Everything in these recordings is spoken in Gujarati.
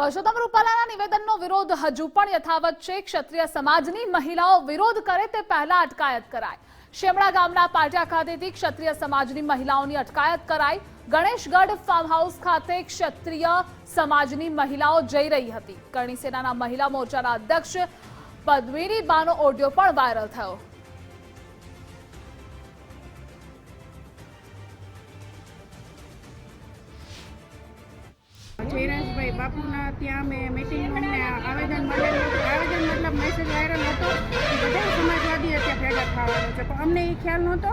પરસોત્તમ રૂપાલાના નિવેદનનો વિરોધ હજુ પણ યથાવત છે. ક્ષત્રિય સમાજની મહિલાઓ વિરોધ કરે તે પહેલા અટકાયત કરાય. શેમડા ગામના પાટિયા ખાતેથી ક્ષત્રિય સમાજની મહિલાઓની અટકાયત કરાઈ. ગણેશગઢ ફાર્મ હાઉસ ખાતે ક્ષત્રિય સમાજની મહિલાઓ જઈ રહી હતી. કરણી સેનાના મહિલા મોરચાના અધ્યક્ષ પદ્મિની બાનો ઓડિયો પણ વાયરલ થયો. બાપુના ત્યાં મેં મિટિંગ અમને આવેદન મળેલું આવેદન મતલબ મેસેજ વાયરલ હતો બધા સમાજવાદી અત્યારે ભેગા થવાનું છે. પણ અમને એ ખ્યાલ નહોતો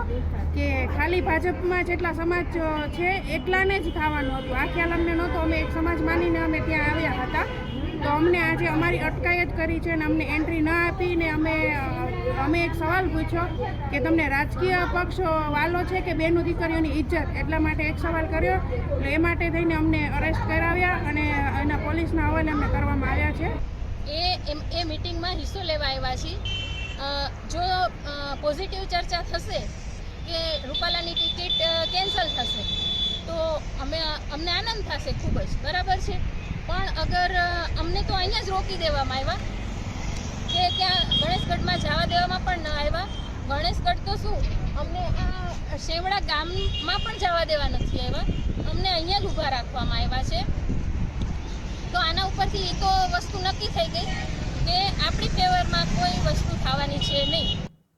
કે ખાલી ભાજપમાં જેટલા સમાજ છે એટલાને જ થવાનું હતું. આ ખ્યાલ અમને નહોતો. અમે એક સમાજ માનીને અમે ત્યાં આવ્યા. અમને આજે અમારી અટકાયત કરી છે અને અમને એન્ટ્રી ના આપી ને અમે અમે એક સવાલ પૂછ્યો કે તમને રાજકીય પક્ષ વાલો છે કે બેનું દીકરીઓની ઇજ્જત? એટલા માટે એક સવાલ કર્યો. એટલે એ માટે થઈને અમને અરેસ્ટ કરાવ્યા અને એના પોલીસના હવાલે અમને કરવામાં આવ્યા છે. એ એ મિટિંગમાં હિસ્સો લેવા આવ્યા છીએ. જો પોઝિટિવ ચર્ચા થશે કે રૂપાલાની ટિકિટ કેન્સલ થશે, તો અમે, અમને આનંદ થશે ખૂબ જ. બરાબર છે? પણ અગર અમને તો અહીંયા જ રોકી દેવામાં આવ્યા. કે ત્યાં ગણેશગઢમાં જવા દેવામાં પણ ન આવ્યા. ગણેશગઢ તો શું, અમને આ શેવડા ગામમાં પણ જવા દેવા નથી આવ્યા. અમને અહીંયા જ ઊભા રાખવામાં આવ્યા છે. તો આના ઉપરથી એ તો વસ્તુ નક્કી થઈ ગઈ કે આપણી ફેવરમાં કોઈ વસ્તુ થવાની છે નહીં.